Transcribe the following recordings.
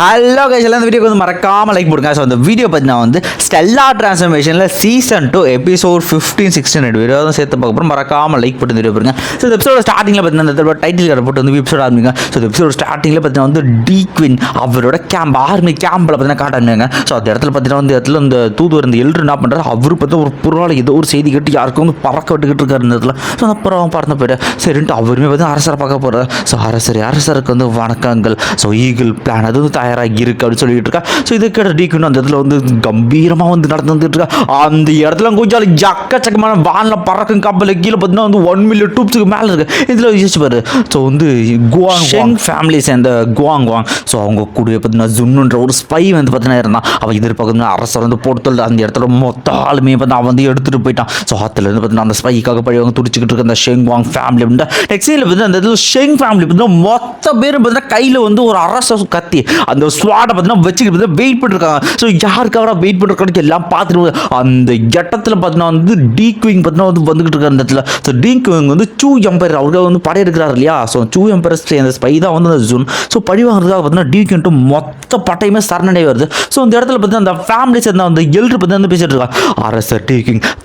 Hello guys எல்லாம் இந்த வீடியோக்கு வந்து மறக்காம லைக் போடுங்க. ஸோ அந்த வீடியோ பார்த்தீங்கன்னா வந்து Stella டிரான்ஸ்ஃபர்மேஷனில் season two episode fifteen sixteen ரெண்டு வீடியோ தான் சேர்த்து பார்க்க போகிறோம் மறக்காம லைக் போட்டு வீடியோ பாருங்க ஸோ இந்த எபிசோட ஸ்டார்டிங்கில் பார்த்தீங்கன்னா இந்த டைட்டில் கடை போட்டு வந்து எபிசோட் ஆரம்பிங்க. ஸோ இந்த எபிசோட ஸ்டார்டிங்கில் பார்த்தீங்கன்னா வந்து டி குவின் அவரோட கேம்ப் ஆர்மி கேம்பில் பார்த்தீங்கன்னா காட்டாங்க ஸோ அந்த இடத்துல பார்த்தீங்கன்னா வந்து இடத்துல இந்த தூதுவர் இந்த எல்ரு என்ன பண்ணுறாரு அவரு பார்த்தா ஒரு புறால ஏதோ ஒரு செய்தி கேட்டு யாருக்கும் வந்து பறக்க விட்டுக்கிட்டு இருக்காரு இந்த இடத்துல. ஸோ அப்புறம் பறந்து போயிட்டு சரின்ட்டு அவருமே பார்த்தீங்கன்னா அரசரை பார்க்க போகிறார் ஸோ அரசர் அரசருக்கு வந்து வணக்கங்கள். ஸோ ஈகிள் பிளான் அது வந்து தயாராகி இருக்கு அப்படின்னு சொல்லிட்டு இருக்கா ஸோ இதை கேட்ட டீக்குன்னு அந்த இடத்துல வந்து கம்பீரமாக வந்து நடந்து வந்துட்டு இருக்கா அந்த இடத்துல கொஞ்சம் எக்கச்சக்கமான வானில் பறக்கும் கப்பல் கீழே பார்த்தீங்கன்னா வந்து ஒன் மில்லியன் டூப்ஸுக்கு மேலே இருக்கு. இதில் யோசிச்சு பாரு. ஸோ வந்து குவாங் ஷெங் ஃபேமிலி சேர்ந்த குவாங் குவாங் ஸோ அவங்க கூட பார்த்தீங்கன்னா ஜுன்னுன்ற ஒரு ஸ்பை வந்து பார்த்தீங்கன்னா இருந்தான். அவன் எதிர்பார்க்கணும் அரசர் வந்து போட்டு அந்த இடத்துல மொத்த ஆளுமே வந்து அவன் வந்து எடுத்துகிட்டு போயிட்டான். ஸோ ஆற்றுலேருந்து பார்த்தீங்கன்னா அந்த ஸ்பைக்காக பழி அவங்க துடிச்சிக்கிட்டு இருக்க அந்த ஷெங் வாங் ஃபேமிலி அப்படின்னா நெக்ஸ்ட் வந்து அந்த இடத்துல ஷெங் ஃபேமிலி பார்த்தீங்கன்னா மொத்த பேர் பார்த்தீங்கன்னா கையில் வந்து ஒரு அரச கத்தி. அந்த ஸ்வாடை பார்த்தீங்கன்னா வச்சுக்கிட்டு பார்த்தீங்கன்னா வெயிட் பண்ணிருக்காங்க. ஸோ யாருக்காக வெயிட் பண்ணுறதுக்கு எல்லாம் பார்த்துட்டு அந்த இடத்துல பார்த்தீங்கன்னா வந்து டி குவிங் பார்த்தீங்கன்னா வந்து வந்துகிட்டு இருக்காரு அந்த இடத்துல. ஸோ டி குவிங் வந்து சூ எம்பையர் அவருக்கு வந்து படையெடுக்கிறார் இல்லையா? ஸோ சூ எம்பையர் அந்த ஸ்பை தான் வந்து அந்த ஜூன் ஸோ பழி வாங்குறதுக்காக பார்த்தீங்கன்னா டி குவின்ட்டு மொத்த பட்டையுமே சரணடை வருது. ஸோ இந்த இடத்துல பார்த்தீங்கன்னா அந்த ஃபேமிலி சேர்ந்த அந்த எல்ரு பற்றி வந்து பேசிட்டு இருக்காங்க. அரசர் டீ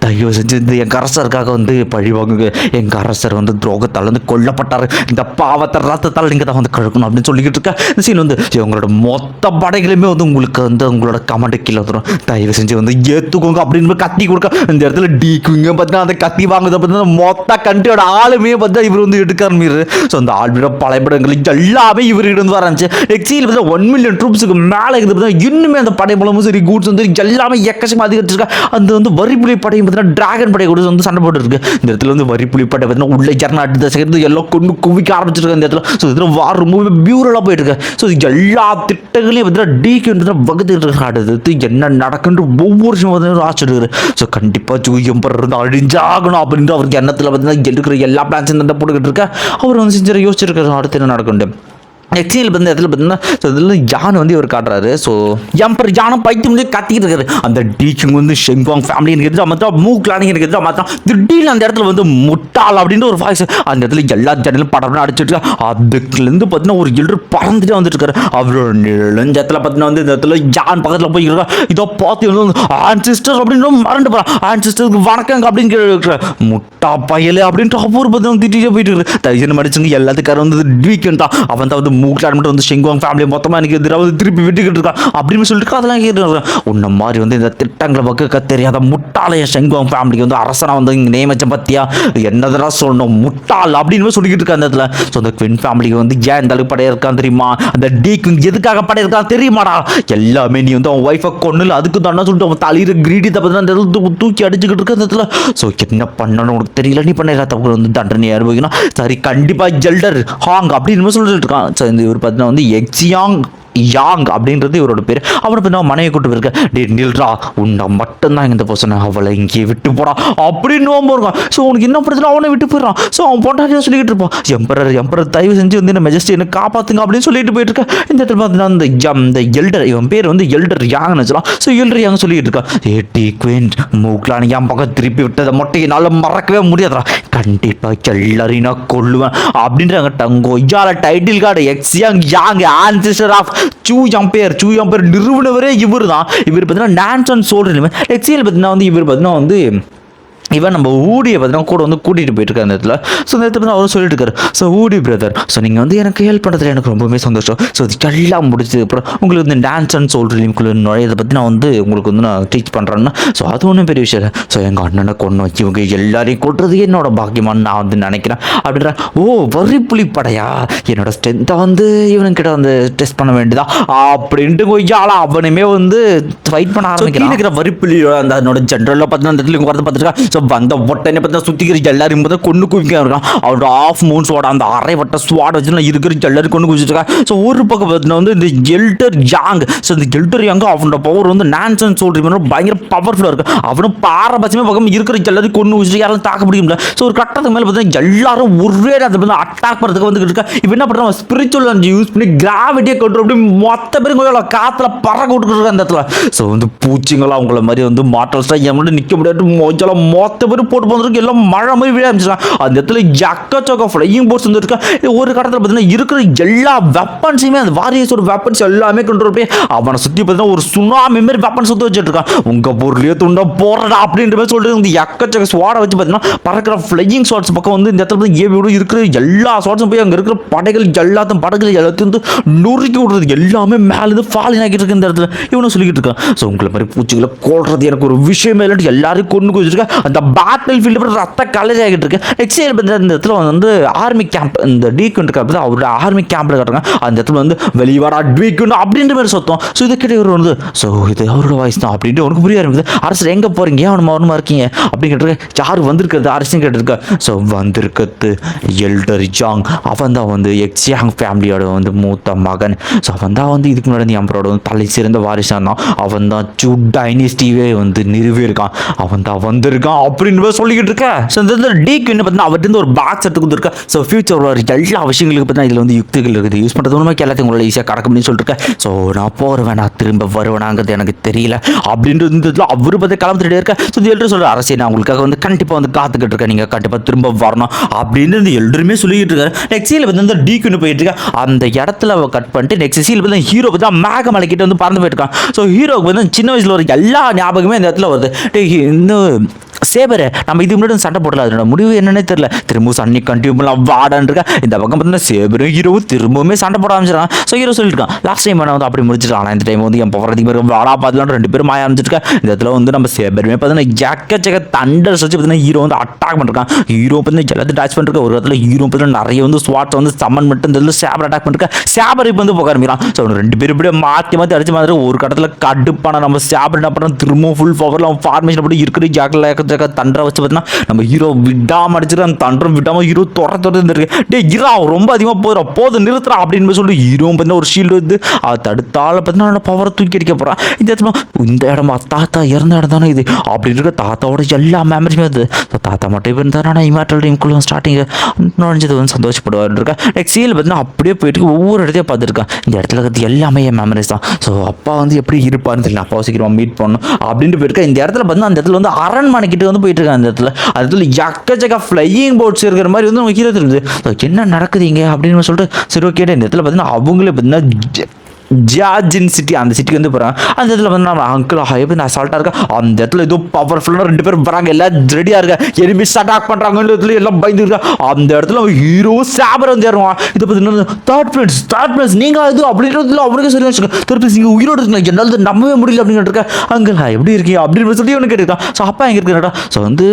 தயவு செஞ்சு இந்த எங்கள் அரசருக்காக வந்து பழி வாங்குங்க எங்கள் அரசர் வந்து துரோகத்தால் வந்து கொல்லப்பட்டார். இந்த பாவத்தை ரத்தத்தால் நீங்கள் தான் வந்து கழுக்கணும் அப்படின்னு சொல்லிக்கிட்டு இருக்க. இந்த சீன் வந்து இவங்களோட மொத்த படைகளுமே வந்து உங்களுக்கு வந்து உங்களோட கமெண்ட் கீழே வந்துடும் தயவு செஞ்சு வந்து ஏற்றுக்கோங்க அப்படின்னு கத்தி கொடுக்க. இந்த இடத்துல டீக்குங்க பார்த்தீங்கன்னா அந்த கத்தி வாங்குறத பார்த்தீங்கன்னா மொத்த கண்ட்ரியோட ஆளுமே பார்த்தா இவர் வந்து எடுக்க ஆரம்பிரு ஸோ அந்த ஆளுமையோட படைப்படங்கள் எல்லாமே இவர்கிட்ட இருந்து வரந்துச்சு எக்ஸியில் பார்த்தா ஒன் மில்லியன் ட்ரூப்ஸுக்கு மேலே இருக்குது பார்த்தீங்கன்னா இன்னுமே அந்த படை மூலமும் சரி கூட்ஸ் வந்து எல்லாமே எக்கச்சமாக அதிகரிச்சிருக்கா. அந்த வந்து வரிப்புலி படையும் பார்த்தீங்கன்னா டிராகன் படை கூட வந்து சண்டை போட்டுருக்கு. இந்த இடத்துல வந்து வரிப்புலி படை பார்த்தீங்கன்னா உள்ள ஜர்நாட்டு தசகிறது எல்லாம் கொண்டு குவிக்க ஆரம்பிச்சிருக்காங்க இந்த இடத்துல. ஸோ இதில் வார் ரொம்பவே பியூரலாக போயிட்டு இருக்கு. ஸோ எல்லாத்தையும் திட்டங்களையும் பார்த்தீங்கன்னா டி வகுத்துக்கிட்டு இருக்காரு என்ன நடக்குன்ற ஒவ்வொரு விஷயம் வந்து ஆச்சரியம் ஸோ கண்டிப்பாக ஜூயம் இருந்து அழிஞ்சாகணும் அப்படின்ற அவருக்கு எண்ணத்தில் பார்த்தீங்கன்னா இருக்கிற எல்லா பிளான்ஸும் தான் போட்டுக்கிட்டு இருக்க. அவர் வந்து செஞ்சு யோசிச்சிருக்காரு அடுத்து என்ன நடக்கும் நெக்ஸ்டில் வந்து இடத்துல பார்த்தீங்கன்னா ஸோ இதில் ஜான் வந்து இவர் காட்டுறாரு. ஸோ எம்பர் ஜானும் பைத்து முடிஞ்சு கத்திக்கிட்டு இருக்காரு. அந்த டீச்சிங் வந்து ஷெங்வாங் ஃபேமிலி எனக்கு எதிராக மாத்திரம் மூக்லானி எனக்கு எதிராக திடீர்னு அந்த இடத்துல வந்து முட்டாள் அப்படின்ற ஒரு வாய்ஸ் அந்த இடத்துல எல்லா ஜன்னலும் படம் அடிச்சிட்டு அதுக்குலேருந்து பார்த்தீங்கன்னா ஒரு எழுறு பறந்துட்டே வந்துட்டு இருக்காரு. அவரோட நிழஞ்ச இடத்துல பார்த்தீங்கன்னா வந்து இந்த இடத்துல யான் பக்கத்தில் போய் இருக்கா. இதோ பார்த்து வந்து ஆன் சிஸ்டர் அப்படின்னு மறந்து போகிறான் ஆன் சிஸ்டருக்கு வணக்கங்க அப்படின்னு கேட்குற முட்டா பயலு அப்படின்ட்டு அவ்வொரு பார்த்தீங்கன்னா திட்டிகிட்டே போயிட்டு இருக்கு. தயவுசெய்து மடிச்சுங்க எல்லாத்துக்காரும் வந்து வீக்கெண்ட் தான் அவன் தான் வந்து மூக்கில் மட்டும் வந்து ஷெங்குவாங் ஃபேமிலியை மொத்தமாக எனக்கு எதிராக வந்து திருப்பி விட்டுக்கிட்டு இருக்கான் அப்படின்னு சொல்லிட்டு அதெல்லாம் கேட்டு உன்ன மாதிரி வந்து இந்த திட்டங்களை வகுக்க தெரியாத முட்டாளைய ஷெங்குவாங் ஃபேமிலிக்கு வந்து அரசனா வந்து இங்கே நியமிச்ச பத்தியா? என்னதெல்லாம் சொல்லணும்? முட்டாள் அப்படின்னு சொல்லிக்கிட்டு இருக்கா அந்த இடத்துல. ஸோ அந்த குவின் ஃபேமிலிக்கு வந்து ஏன் இந்த அளவுக்கு படைய இருக்கான் தெரியுமா? அந்த டீ குவின் எதுக்காக படைய இருக்கான் தெரியுமாடா? எல்லாமே நீ வந்து அவன் ஒய்ஃபை கொண்டு அதுக்கு தானே சொல்லிட்டு அவன் தலையிற கிரீடி தப்பு அந்த இடத்துல தூக்கி அடிச்சுக்கிட்டு இருக்க அந்த இடத்துல. ஸோ என்ன பண்ணணும் உனக்கு தெரியல? நீ பண்ண தப்பு வந்து தண்டனை அனுபவிக்கணும். சரி கண்டிப்பாக ஜெல்டர் ஹாங் அப்படின்னு சொல்லிட்டு இருக்கான். இவர் பார்த்தீங்கன்னா வந்து எக்ஸியாங் யாங் அப்படின்றது இவரோட பேர். அவனை பின்ன மனைவி கூட்டு போயிருக்க டே நில்ரா உன்னை மட்டும்தான் இந்த பர்சனை அவளை இங்கே விட்டு போடா. அப்படின்னு இருக்கான் ஸோ உனக்கு என்ன பிரச்சனை? அவனை விட்டு போயிடறான். ஸோ அவன் பொண்டாட்டியாக சொல்லிக்கிட்டு இருப்பான். எம்பரர் எம்பரர் தயவு செஞ்சு வந்து என்ன மெஜஸ்டி என்ன காப்பாத்துங்க அப்படின்னு சொல்லிட்டு போயிட்டு இருக்க இந்த இடத்துல பார்த்தீங்கன்னா அந்த இந்த எல்டர் இவன் பேர் வந்து எல்டர் யாங்னு வச்சுலாம் ஸோ எல்டர் யாங் சொல்லிட்டு இருக்கான். ஏ டி குயின் மூக்லான் என் பக்கம் திருப்பி விட்டதை மட்டும் என்னால் மறக்கவே முடியாதுடா. கண்டிப்பாக எல்லாரையும் நான் கொல்லுவேன் அப்படின்றாங்க டங்கோ. இயால title card X Yang Yang ancestor of Zhu empire Zhu empire நிறுவனவரே இவர் தான் இவர் பார்த்தீங்கன்னா டான்ஸ் சோல்டர் எக்ஸியல் பார்த்தீங்கன்னா வந்து இவர் பார்த்தீங்கன்னா வந்து இவன் நம்ம ஊடியை பார்த்தீங்கன்னா கூட வந்து கூட்டிகிட்டு போயிட்டு இருக்க அந்த இடத்துல. ஸோ அந்த இடத்துல அவரும் சொல்லிட்டு இருக்காரு ஸோ ஊடி பிரதர் ஸோ நீங்கள் வந்து எனக்கு ஹெல்ப் பண்ணுறதுல எனக்கு ரொம்பவே சந்தோஷம். ஸோ இது எல்லாம் முடிச்சதுக்கப்புறம் உங்களுக்கு வந்து டான்ஸ் அண்ட் சோல் ரிலீம்குள்ளே நுழையதை பற்றி நான் வந்து உங்களுக்கு வந்து நான் டீச் பண்ணுறேன்னா ஸோ அது ஒன்றும் பெரிய விஷயம் இல்லை. ஸோ எங்கள் அண்ணனை கொண்டு வச்சு இவங்க எல்லாரையும் கொட்டுறது என்னோட பாக்கியமான்னு நான் வந்து நினைக்கிறேன். அப்படின்ற ஓ வரி புலிப்படையா என்னோட ஸ்ட்ரென்த்தை வந்து இவனுக்கிட்ட வந்து டெஸ்ட் பண்ண வேண்டியதா? அப்படின்ட்டு கொய்யால அவனுமே வந்து ஃபைட் பண்ண ஆரம்பிக்கிறான். வரிப்புலியோட அந்த அதனோட ஜென்ரலில் பார்த்தீங்கன்னா அந்த இடத்துல வரது பார்த்துருக்கா? ஸோ வந்த ஒட்டனை பார்த்தா சுற்றிக்கிற எல்லாரும் பார்த்தா கொண்டு குவிக்க இருக்கான். அவரோட ஆஃப் மூன்ஸோட அந்த அரை வட்ட ஸ்வாட் வச்சு நான் இருக்கிற எல்லாரும் கொண்டு குவிச்சிருக்கான் ஸோ ஒரு பக்கம் பார்த்தீங்கன்னா வந்து இந்த எல்டர் யாங் ஸோ இந்த எல்டர் யாங் அவனோட பவர் வந்து நான்சன் சொல்றீங்க பயங்கர பவர்ஃபுல்லாக இருக்கு. அவனும் பாரபட்சமே பக்கம் இருக்கிற எல்லாரும் கொண்டு குவிச்சு யாரும் தாக்க முடியல ஸோ ஒரு கட்டத்துக்கு மேலே பார்த்தீங்கன்னா எல்லாரும் ஒரே அதை வந்து அட்டாக் பண்ணுறதுக்கு வந்துட்டு இருக்கா. இப்போ என்ன பண்ணுறான் ஸ்பிரிச்சுவல் எனர்ஜி யூஸ் பண்ணி கிராவிட்டியை கண்ட்ரோல் பண்ணி மொத்த பேரும் கொஞ்சம் காற்றுல பறக்க விட்டுருக்காங்க அந்த இடத்துல. ஸோ வந்து பூச்சிங்களாம் அவங்கள மாதிரி வந்து மாற்றல்ஸ்லாம் என் நிற்க முடியாது. மொச்சலாம் மோ மொத்த பேரும் போட்டு போனதுக்கு எல்லாம் மழை மாதிரி விழ அந்த இடத்துல எக்கச்சக்க ஃப்ளையிங் போர்ட்ஸ் வந்து ஒரு கட்டத்தில் பார்த்தீங்கன்னா இருக்கிற எல்லா வெப்பன்ஸையுமே அந்த வாரியஸோட வெப்பன்ஸ் எல்லாமே கொண்டு போய் அவனை சுற்றி பார்த்தீங்கன்னா ஒரு சுனாமி மாதிரி வெப்பன்ஸ் சுற்றி வச்சுட்டுருக்கான் உங்கள் பொருளையே துண்டா போறடா அப்படின்ற மாதிரி சொல்லிட்டு இந்த எக்கச்சக்க ஸ்வாடை வச்சு பார்த்தீங்கன்னா பறக்கிற ஃப்ளையிங் ஷாட்ஸ் பக்கம் வந்து இந்த இடத்துல வந்து ஏவியோட இருக்கிற எல்லா ஷாட்ஸும் போய் அங்கே இருக்கிற படைகள் எல்லாத்தையும் படகுகள் எல்லாத்தையும் வந்து நொறுக்கி விடுறது எல்லாமே மேலேருந்து ஃபாலின் ஆகிட்டு இருக்கு இந்த இடத்துல. இவனும் சொல்லிக்கிட்டு இருக்கான். ஸோ உங்களை மாதிரி பூச்சிகளை கொள்றது எனக்கு ஒரு விஷயமே இல்லாட்டி எல்லாரையும் கொண்டு வச்சிருக்கேன் அந்த பேட்டில் ஃபீல்டு ரத்த கலரி ஆகிட்டு இருக்கு. நெக்ஸ்ட் இந்த இடத்துல வந்து ஆர்மி கேம்ப் இந்த டீக்குன் இருக்க அவரோட ஆர்மி கேம்பில் கட்டுறாங்க. அந்த இடத்துல வந்து வெளியே வர டீக்குண்ட் அப்படின்ற மாதிரி சொத்தம். ஸோ இது கிட்ட இவர் வந்து ஸோ இது அவரோட வாய்ஸ் தான். அப்படின்ட்டு உனக்கு புரிய ஆரம்பிக்குது. அரசு எங்கே போகிறீங்க ஏன் அவன் அவனுமா இருக்கீங்க? அப்படின்னு கேட்டிருக்க யார் வந்திருக்கிறது? அரசு கேட்டிருக்க ஸோ வந்திருக்கிறது எல்டர் ஜாங் அவன் தான் வந்து எக்ஸியாங் ஃபேமிலியோட வந்து மூத்த மகன். ஸோ அவன் தான் வந்து இதுக்கு முன்னாடி எம்பரோட வந்து தலை சிறந்த வாரிசாக தான் அவன் தான் சூ டைனிஸ்டிவே வந்து நிறுவியிருக்கான். அவன் தான் வந்திருக்கான். அப்படின்னு சொல்லிக்கிட்டு இருக்க. ஸோ இந்த இடத்துல டீக்கு என்ன பார்த்தீங்கன்னா அவர்கிட்ட ஒரு பாக்ஸ் எடுத்து கொடுத்துருக்கா. ஸோ ஃபியூச்சர் வர எல்லா விஷயங்களுக்கு பார்த்தீங்கன்னா இதில் வந்து யுக்திகள் இருக்குது. யூஸ் பண்ணுறது மூலமாக எல்லாத்தையும் உங்களால் ஈஸியாக கடக்க முடியும்னு ஸோ நான் போகிறேன் நான் திரும்ப வருவேனாங்கிறது எனக்கு தெரியல. அப்படின்றது இந்த இதில் அவர் பார்த்து கிளம்பிட்டு இருக்க. ஸோ இது எல்லோரும் சொல்கிற அரசியல் நான் உங்களுக்காக வந்து கண்டிப்பாக வந்து காத்துக்கிட்டு இருக்கேன். நீங்கள் கண்டிப்பாக திரும்ப வரணும் அப்படின்னு இந்த எல்லோருமே சொல்லிக்கிட்டு இருக்காரு. நெக்ஸ்ட் சீல் வந்து இந்த டீக்குன்னு போயிட்டு இருக்கா. அந்த இடத்துல கட் பண்ணிட்டு நெக்ஸ்ட் சீல் வந்து ஹீரோ பார்த்தா மேகமலை கிட்ட வந்து பறந்து போயிருக்கான் ஸோ ஹீரோவுக்கு வந்து சின்ன வயசில் வர எல்லா ஞாபகமே இந்த இடத்துல வருது. இன்னும் சேபரு நம்ம இது முன்னாடி சண்டை போடல அதனோட முடிவு என்னன்னே தெரியல. திரும்ப சன்னி கண்டிப்பாக வாடான் இருக்கா. இந்த பக்கம் பார்த்தீங்கன்னா சேபரும் ஹீரோவும் திரும்பவுமே சண்டை போட ஆரம்பிச்சிருக்கான் ஸோ ஹீரோ சொல்லியிருக்கான் லாஸ்ட் டைம் நான் வந்து அப்படி முடிச்சிருக்கான் ஆனால் இந்த டைம் வந்து என் பவர் அதிகமாக வாடா பார்த்துலாம் ரெண்டு பேரும் மாய ஆரம்பிச்சிருக்கா இந்த இடத்துல வந்து நம்ம சேபருமே பார்த்தீங்கன்னா ஜக்கச்சக்க தண்டர்ஸ் வச்சு பார்த்தீங்கன்னா ஹீரோ வந்து அட்டாக் பண்ணிருக்கான். ஹீரோ பார்த்தீங்கன்னா ஜலத்தை டச் பண்ணிருக்க. ஒரு இடத்துல ஹீரோ பார்த்தீங்கன்னா நிறைய வந்து ஸ்வாட்ஸ் வந்து சம்மன் மட்டும் இந்த இடத்துல சேபர் அட்டாக் பண்ணிருக்கா. சேபர் இப்போ வந்து போக ஆரம்பிக்கிறான். ஸோ ரெண்டு பேரும் இப்படியே மாற்றி மாற்றி அடிச்சு மாதிரி ஒரு கடத்தில் கடுப்பான நம்ம சேபர் என்ன பண்ணுறோம் திரும்பவும் ஃபுல் பவரில் அவன் ஃபார்மேஷன் அப்படி இருக்கிற ஜாக்கில் ஜக்க தண்டரை வச்சு பார்த்தீங்கன்னா நம்ம ஹீரோ விடாம அடிச்சிட்டு அந்த தண்டரம் விடாம ஹீரோ தொட தொடர்ந்து இருந்திருக்கு. டே ஹீரோ ரொம்ப அதிகமாக போதுறா போதும் நிறுத்துறா அப்படின்னு சொல்லி ஹீரோ பார்த்தீங்கன்னா ஒரு ஷீல்டு வந்து அதை தடுத்தால பார்த்தீங்கன்னா பவரை தூக்கி அடிக்க போகிறான் இந்த இடத்துல இந்த இடமா தாத்தா இறந்த இடம் தானே இது. அப்படின்னு இருக்க தாத்தாவோட எல்லா மெமரிஸுமே அது தாத்தா மட்டும் இப்போ இருந்தாரா நான் இமாட்டல் டீமுக்குள்ள ஸ்டார்டிங் நுழைஞ்சது வந்து சந்தோஷப்படுவார் இருக்கா? நெக்ஸ்ட் சீல் பார்த்தீங்கன்னா அப்படியே போயிட்டு ஒவ்வொரு இடத்தையும் பார்த்துருக்கேன். இந்த இடத்துல இருக்கிறது எல்லாமே என் மெமரிஸ் தான். ஸோ அப்பா வந்து எப்படி இருப்பாருன்னு தெரியல அப்பா சீக்கிரமாக மீட் பண்ணணும் அப்படின்ட்டு போயிருக்கேன் இந்த இடத்துல பார்த்தீங்கன்னா அந்த இடத்துல வந்து அரண்மனை கிட்ட வந்து போயிட்டு இருக்கேன் அந்த இடத்துல. அந்த இடத்துல எக்கச்சக்க ஃப்ளையிங் போட்ஸ் இருக்கிற மாதிரி வந்து நமக்கு கீழே தெரியுது என்ன நடக்குது இங்கே? அப்படின்னு சொல்லிட்டு சரி ஓகே இந்த இடத்துல பார்த்தீங்கன்னா அவங்களே பார்த்தீங்கன்னா ஜார்ஜின் சிட்டி அந்த சிட்டிக்கு வந்து போகிறாங்க அந்த இடத்துல வந்து நம்ம அங்கிள் எப்படி நான் அசால்ட்டாக இருக்கேன். அந்த இடத்துல ஏதோ பவர்ஃபுல்லாக ரெண்டு பேரும் வராங்க. எல்லாம் ரெடியாக இருக்கா எனிமிஸ் அட்டாக் பண்ணுறாங்க இடத்துல எல்லாம் பயந்து இருக்கா அந்த இடத்துல ஹீரோ சாபர் வந்து ஏறுவான். இதை பற்றி தேர்ட் பிளேஸ் தேர்ட் பிளேஸ் நீங்கள் இது அப்படின்றதுல அவனுக்கு சரி வச்சுக்கோங்க. தேர்ட் பிளேஸ் நீங்கள் உயிரோடு இருக்கீங்க. என்னால் நம்பவே முடியல அப்படின்னு இருக்கேன். அங்கிள் எப்படி இருக்கீங்க? அப்படின்னு சொல்லி ஒன்று கேட்டுருக்கான் ஸோ அப்பா எங்கே இருக்கிறாடா ஸோ வந்து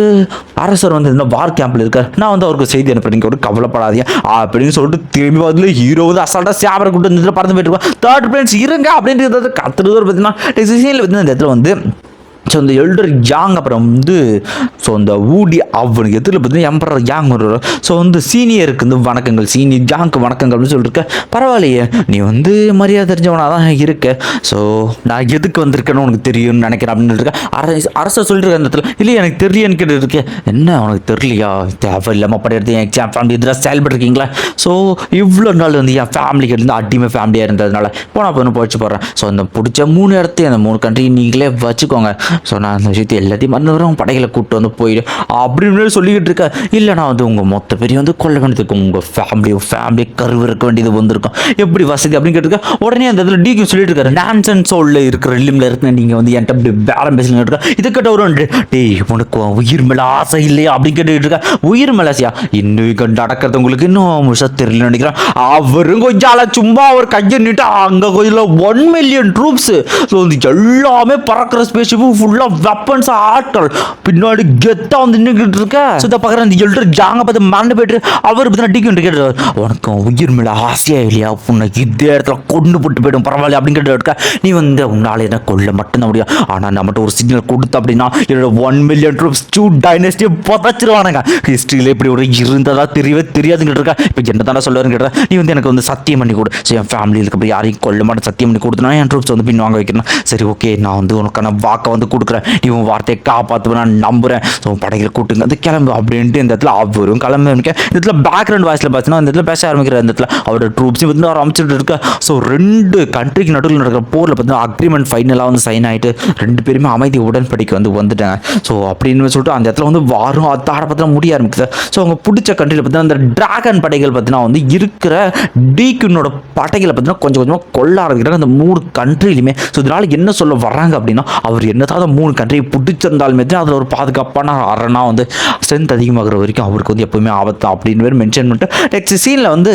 அரசர் வந்து இந்த வார் கேம்பில் இருக்கார். நான் வந்து அவருக்கு செய்தி அனுப்புறேன். நீங்கள் ஒரு கவலைப்படாதீங்க. அப்படின்னு சொல்லிட்டு திரும்பி வந்து ஹீரோ வந்து அசால்ட்டாக சாபரை கூட்டு வந்து பறந்து போயிட்டு இருக்கான் தேர்ட் பிளேஸ் இருங்க அப்படின்றது கத்துறது பார்த்தீங்கன்னா டிசிஷனில் வந்து இந்த இடத்துல வந்து ஸோ இந்த எல்டர் யாங் அப்புறம் வந்து ஸோ இந்த ஊடி அவனுக்கு எதிரில் பார்த்தீங்கன்னா எம்பரர் யாங் வருவார் ஸோ வந்து சீனியருக்கு வந்து வணக்கங்கள் சீனியர் யாங்க்கு வணக்கங்கள் அப்படின்னு சொல்லிட்டு பரவாயில்லையே நீ வந்து மரியாதை தெரிஞ்சவனாக தான் இருக்க. ஸோ நான் எதுக்கு வந்திருக்கேன்னு உனக்கு தெரியும்னு நினைக்கிறேன் அப்படின்னு இருக்கேன் அரச அரசர் சொல்லிட்டு அந்த இடத்துல இல்லை எனக்கு தெரியும்னு கேட்டு இருக்கேன் என்ன உனக்கு தெரியலையா? தேவையில்லாமல் படையெடுத்து என் எக்ஸாம் ஃபேமிலி இதெல்லாம் செயல்பட்டுருக்கீங்களா? ஸோ இவ்வளோ நாள் வந்து என் ஃபேமிலிக்கு இருந்து அடிமை ஃபேமிலியாக இருந்ததுனால போனால் போய் போச்சு போடுறேன். ஸோ அந்த பிடிச்ச மூணு இடத்தையும் அந்த மூணு கண்ட்ரி நீங்களே வச்சுக்கோங்க. ஸோ நான் அந்த விஷயத்தை எல்லாத்தையும் மறந்து படைகளை கூப்பிட்டு வந்து போயிடும் அப்படின்னு சொல்லிக்கிட்டு இருக்கேன் இல்லை நான் வந்து உங்கள் மொத்த பெரிய வந்து கொல்ல வேண்டியது உங்கள் ஃபேமிலியோ ஃபேமிலி கருவு இருக்க வேண்டியது வந்திருக்கும். எப்படி வசதி அப்படின்னு கேட்டிருக்கேன் உடனே அந்த இதில் டிக்கும் சொல்லிட்டு இருக்காரு. டான்ஸ் அண்ட் சோலில் இருக்கிற லிம்ல இருக்க நீங்கள் வந்து என்கிட்ட அப்படி பேரம் பேசலாம் இருக்கா. இது கிட்ட ஒரு டேய் உனக்கு உயிர் மேலே ஆசை இல்லையா? அப்படின்னு கேட்டுக்கிட்டு இருக்கா. உயிர் மேலே இன்னும் இங்க நடக்கிறது உங்களுக்கு இன்னும் முழுசா தெரியல நினைக்கிறேன். அவரும் கொஞ்சால சும்மா அவர் கையை நீட்டு அங்கே கொஞ்சம் ஒன் மில்லியன் ட்ரூப்ஸ் ஸோ வந்து எல்லாமே பறக்கிற ஸ்பேஸ்ஷிப்பு ஃபுல்லாக வெப்பன்ஸ் ஆட்கள் பின்னாடி கெத்தா வந்து நின்றுக்கிட்டு இருக்க. ஸோ இதை பார்க்குற அந்த எல்டர் ஜாங்க பார்த்து மறந்து போயிட்டு அவர் பற்றி டிக்கெட் கேட்டார் உனக்கு உயிர் மேலே ஆசையா இல்லையா? உன்னை இதே இடத்துல கொண்டு போட்டு போயிடும் பரவாயில்ல அப்படின்னு கேட்டு நீ வந்து உன்னால என்ன கொல்ல மட்டும்தான் முடியும். ஆனால் நம்மகிட்ட ஒரு சிக்னல் கொடுத்த அப்படின்னா என்னோட ஒன் மில்லியன் ட்ரூப்ஸ் டூ டைனஸ்டியை புதைச்சிருவானுங்க. ஹிஸ்ட்ரியில் இப்படி ஒரு இருந்ததா தெரியவே தெரியாதுங்கிட்டு இருக்கா. இப்போ என்ன தானே சொல்லுவாருன்னு கேட்டா நீ வந்து எனக்கு வந்து சத்தியம் பண்ணி கொடு. ஸோ என் ஃபேமிலியில் இருக்க யாரையும் கொல்ல மாட்டேன் சத்தியம் பண்ணி கொடுத்தனா என் ட்ரூப்ஸ் வந்து பின் வாங்க வைக்கணும். சரி ஓகே நான் வந்து உனக்கான வாக்கை வந்து கொடுக்குறேன். இவன் வார்த்தையை காப்பாற்றுவேன் நான் நம்புகிறேன் ஸோ படையில் கூட்டுங்க. அது கிளம்பு அப்படின்ட்டு இந்த இடத்துல அவரும் கிளம்ப ஆரம்பிக்க இந்த இடத்துல பேக்ரவுண்ட் வாய்ஸில் பார்த்தீங்கன்னா இந்த இடத்துல பேச ஆரம்பிக்கிற இந்த இடத்துல அவரோட ட்ரூப்ஸையும் வந்து ஆரம்பிச்சுட்டு அமைச்சிட்டு இருக்க. ஸோ ரெண்டு கண்ட்ரிக்கு நடுவில் நடக்கிற போரில் பார்த்தீங்கன்னா அக்ரிமெண்ட் ஃபைனலாக வந்து சைன் ஆகிட்டு ரெண்டு பேருமே அமைதி உடன்படிக்கை வந்து வந்துட்டாங்க. ஸோ அப்படின்னு சொல்லிட்டு அந்த இடத்துல வந்து வாரம். அத்தாட பார்த்தீங்கன்னா முடிய ஆரம்பிக்குது. ஸோ அவங்க பிடிச்ச கண்ட்ரியில் பார்த்தீங்கன்னா அந்த டிராகன் படைகள் பார்த்தீங்கன்னா வந்து இருக்கிற டீக்குனோட படைகளை பார்த்தீங்கன்னா கொஞ்சம் கொஞ்சமாக கொள்ள ஆரம்பிக்கிறாங்க. அந்த மூணு கண்ட்ரிலையுமே ஸோ இதனால் என்ன சொல்ல வர்றாங்க அப்படின்னா அவர் என்னதான் அந்த மூணு கண்ட்ரியை பிடிச்சிருந்தாலுமே அதில் ஒரு பாதுகாப்பான அரணாக வந்து ஸ்ட்ரென்த் அதிகமாகிற வரைக்கும் அவருக்கு வந்து எப்போவுமே ஆபத்து அப்படின்னு மென்ஷன் பண்ணிட்டு நெக்ஸ்ட் சீனில் வந்து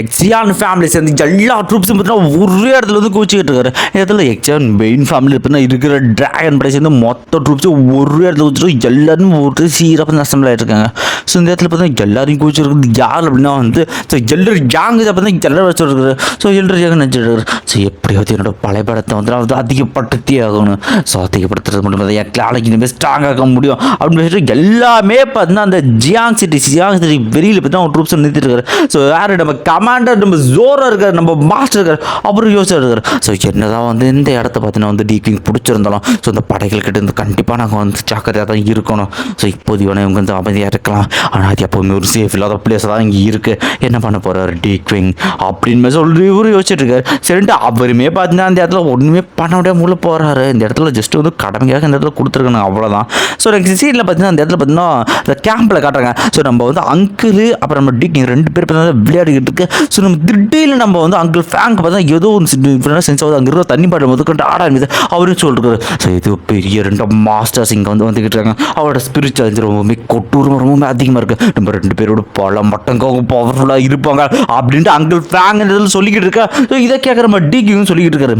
எக்ஸியான் ஃபேமிலி சேர்ந்து எல்லா ட்ரூப்ஸும் பார்த்தீங்கன்னா ஒரே இடத்துல வந்து குவிச்சிக்கிட்டு இருக்காரு. இடத்துல எக்ஸியான் மெயின் ஃபேமிலி பார்த்தீங்கன்னா இருக்கிற ட்ராகன் படை சேர்ந்து மொத்த ட்ரூப்ஸும் ஒரே இடத்துல குவிச்சிட்டு எல்லாரும் ஒரு சீராக அசம்பிள் ஆகிருக்காங்க ஸோ இந்த இடத்துல பார்த்தீங்கன்னா எல்லாரையும் குவிச்சிருக்கிறது யார் அப்படின்னா வந்து ஸோ எல்லாரும் ஜாங் இதை பார்த்தீங்கன்னா எல்லாரும் வச்சுருக்காரு ஸோ எல்லோரும் ஜாங்க நினச்சிட்டு ஸோ எப்படியாவது என்னோட பழைய படத்தை வந்து அதிகப்படுத்தி அதிகப்படுத்தியே ஆகணும். ஸோ அதிகப்படுத்துறது மட்டும் இல்லை என் கிளாலைக்கு இனிமேல் ஸ்ட்ராங்காக முடியும் அப்படின்னு சொல்லிட்டு எல்லாமே பார்த்தீங்கன்னா அந்த ஜியாங் சிட்டி ஜியாங் சிட்டி வெளியில் பார்த்தீங்கன்னா அவங்க ட்ரூப்ஸ் நிறுத்திட்டு இருக்காரு. ஸோ யார் நம்ம கமாண்டர் நம்ம ஜோராக இருக்கார் நம்ம மாஸ்டர் இருக்கார் அவரும் யோசிச்சு இருக்கார். ஸோ என்னதான் வந்து இந்த இடத்த பார்த்தீங்கன்னா வந்து டீக்கிங் பிடிச்சிருந்தாலும் ஸோ இந்த படைகள் கிட்ட இருந்து கண்டிப்பாக நாங்கள் வந்து ஜாக்கிரதையாக தான் இருக்கணும். ஸோ இப்போதைக்கு வேணா இவங்க வந்து அமைதியாக இருக்கலாம். ஆனால் அது எப்போவுமே ஒரு சேஃப் இல்லாத பிளேஸ் தான் இங்கே இருக்குது என்ன பண்ண போகிறார் டீக்விங் அப்படின்னு சொல்லி இவரும் யோசிச்சுட்டு இருக்காரு. சரின்ட்டு அவருமே பார்த்தீங்கன்னா அந்த இடத்துல ஒன்றுமே பண்ண முடியாம உள்ள போகிறாரு இந்த இடத்துல ஜஸ்ட் வந்து கடமையாக இந்த இடத்துல கொடுத்துருக்கணும் அவ்வளோதான் ஸோ நெக்ஸ்ட் சீனில் பார்த்தீங்கன்னா அந்த இடத்துல பார்த்தீங்கன்னா இந்த கேம்பில் காட்டுறாங்க. ஸோ நம்ம வந்து அங்கிள் அப்புறம் நம்ம டீக்கிங் ரெண்டு பேர் பார்த்தீங்கன்னா விளையாடிக்கிட்டு இருக்கு. ஸோ நம்ம திடீர்னு நம்ம வந்து அங்கிள் ஃபேங்க் பார்த்தா ஏதோ ஒன்று சென்ஸ் ஆகுது அங்கே இருக்கிற தண்ணி பாட்டில் முதற்கொண்டு ஆட ஆரம்பிது அவரும் சொல்லிருக்காரு ஸோ இது பெரிய ரெண்டு மாஸ்டர்ஸ் இங்கே வந்து வந்துக்கிட்டு இருக்காங்க. அவரோட ஸ்பிரிச்சுவல் ரொம்பவுமே கொட்டூரம் ரொம்பவுமே அதிகமாக இருக்குது நம்ம ரெண்டு பேரோட பல மட்டங்க பவர்ஃபுல்லாக இருப்பாங்க. அப்படின்ட்டு அங்கிள் ஃபேங்க்ன்றதில் சொல்லிக்கிட்டு இருக்கா ஸோ இதை கேட்குற நம்ம டிகியும் சொல்லிக்கிட்டு இருக்காரு.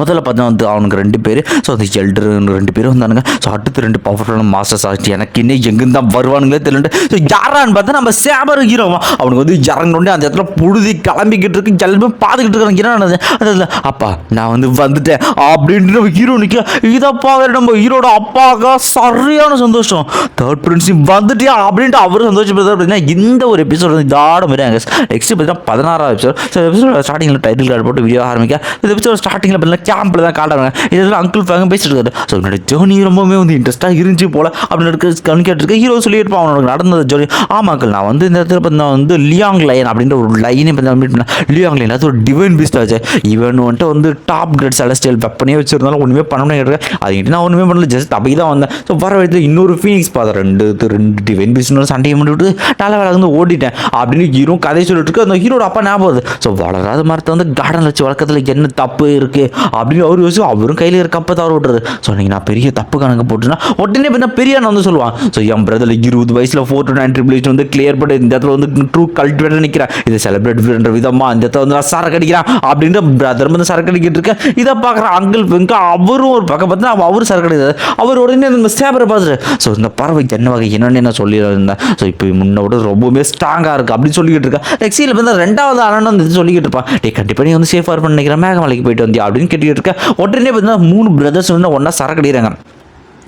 முதல்ல பார்த்தா வந்து அவனுக்கு ரெண்டு பேர் ஸோ அந்த எல்டர் ரெண்டு பேரும் வந்தானுங்க. ஸோ அடுத்து ரெண்டு பவர்ஃபுல்லான மாஸ்டர்ஸ் ஆச்சு. எனக்கு இன்னும் எங்கேருந்து தான் வருவானுங்களே தெரியல ஸோ யாரான்னு பார்த்தா நம்ம சேபர் ஹீரோவா அவனுக்கு வந்து இறங்கினோடனே அந்த இடத்துல புழுதி கிளம்பிக்கிட்டு இருக்கு. எல்லாருமே பார்த்துக்கிட்டு இருக்கிறாங்க என்ன நடந்தது? அப்பா நான் வந்து வந்துட்டேன். அப்படின்ட்டு நம்ம ஹீரோ நிற்க இதப்பா வேறு நம்ம ஹீரோட அப்பாக்கா சரியான சந்தோஷம். தேர்ட் பிரின்ஸ் வந்துட்டியா? அப்படின்ட்டு அவரும் சந்தோஷப்படுறாரு. அப்படின்னா இந்த ஒரு எபிசோட் வந்து இதாட மாதிரி நெக்ஸ்ட் பார்த்தீங்கன்னா பதினாறாவது எபிசோட் ஸோ எபிசோட ஸ்டார்டிங்கில் டைட்டில் கார்டு போட்டு வீடியோ ஆரம்பிக்க. இந்த எபிசோட் ஸ்டார்டிங்கில் பார்த்தீங்கன்னா கேம்பில் தான் காட்டுறாங்க. இதெல்லாம் அங்கிள் ஃபேங்க பேசிட்டு இருக்காரு. ஸோ என்னோட ஜேர்னி ரொம்பவே வந்து இன்ட்ரெஸ்ட்டாக இருந்துச்சு போல. அப்படின்னு இருக்க கவனிக்கிட்டு இருக்க ஹீரோ சொல்லியிருப்பான். அவனோட நடந்த ஜேர்னி ஆமா நான் வந்து இந்த இடத்துல பார்த்தா வந்து லியாங் லைன் அப்படின்ற ஒரு லைனே பார்த்தா மீட் பண்ணேன் லியாங் லைன் அது ஒரு டிவைன் பீஸ்ட் ஆச்சு. இவன் வந்துட்டு வந்து டாப் கிரேட் செலஸ்டியல் வெப்பனே வச்சிருந்தாலும் ஒன்றுமே பண்ண முடியாது. அது நான் ஒன்றுமே பண்ணல ஜஸ்ட் அப்படி தான் வந்தேன். ஸோ வர வயதில் இன்னொரு ஃபீனிக்ஸ் பார்த்தேன் ரெண்டு ரெண்டு டிவைன் பீஸ்ட் சண்டையை முடிவிட்டு நல்ல வேலை வந்து ஓடிட்டேன். அப்படின்னு ஹீரோ கதை சொல்லிட்டு இருக்கு அந்த ஹீரோட அப்பா ஞாபகம் வருது. ஸோ வளராத மரத்தை வந்து கார்டன் வச்சு வளர்க்கறதுல என்ன தப்பு இருக்குது அப்படின்னு அவர் யோசிச்சு அவரும் கையில் இருக்க அப்போ தவறு விட்டுறது ஸோ நீங்கள் நான் பெரிய தப்பு கணக்கு போட்டுனா உடனே பின்ன பெரிய அண்ணன் வந்து சொல்லுவான். ஸோ என் பிரதர் இருபது வயசில் ஃபோர் டு நைன் ட்ரிபிள் வந்து கிளியர் பண்ணி இந்த இடத்துல வந்து ட்ரூ கல்டிவேட்டர் நிற்கிறேன் இதை செலிப்ரேட் பண்ணுற விதமாக இந்த இடத்துல வந்து நான் சரக்கு அடிக்கிறேன் அப்படின்ற பிரதர் வந்து சரக்கு அடிக்கிட்டு இருக்கேன் இதை பார்க்குற அங்கிள் பெங்க அவரும் ஒரு பக்கம் பார்த்து அவரும் சரக்கு அடிக்கிறார். அவர் உடனே இந்த சேபரை பார்த்துட்டு ஸோ இந்த பறவை என்ன வகை என்னன்னு நான் சொல்லியிருந்தேன் ஸோ இப்போ முன்னோட ரொம்பவுமே ஸ்ட்ராங்காக இருக்குது அப்படின்னு சொல்லிக்கிட்டு இருக்கேன் நெக்ஸ்ட் வந்து ரெண்டாவது அண்ணன் வந்து சொல்லிக்கிட்டு இருப்பான். டே கண்டிப்பாக நீ வந்து சேஃபாக இருப்பேன் நினைக்கிறேன். மேகமலைக்கு போயிட்டு வந்தியா? அப்படின்னு கேட்டுக்கிட்டு இருக்க. உடனே பார்த்தீங்கன்னா மூணு பிரதர்ஸ் வந்து ஒன்றா சரக்கு அடிக்கிறாங்க.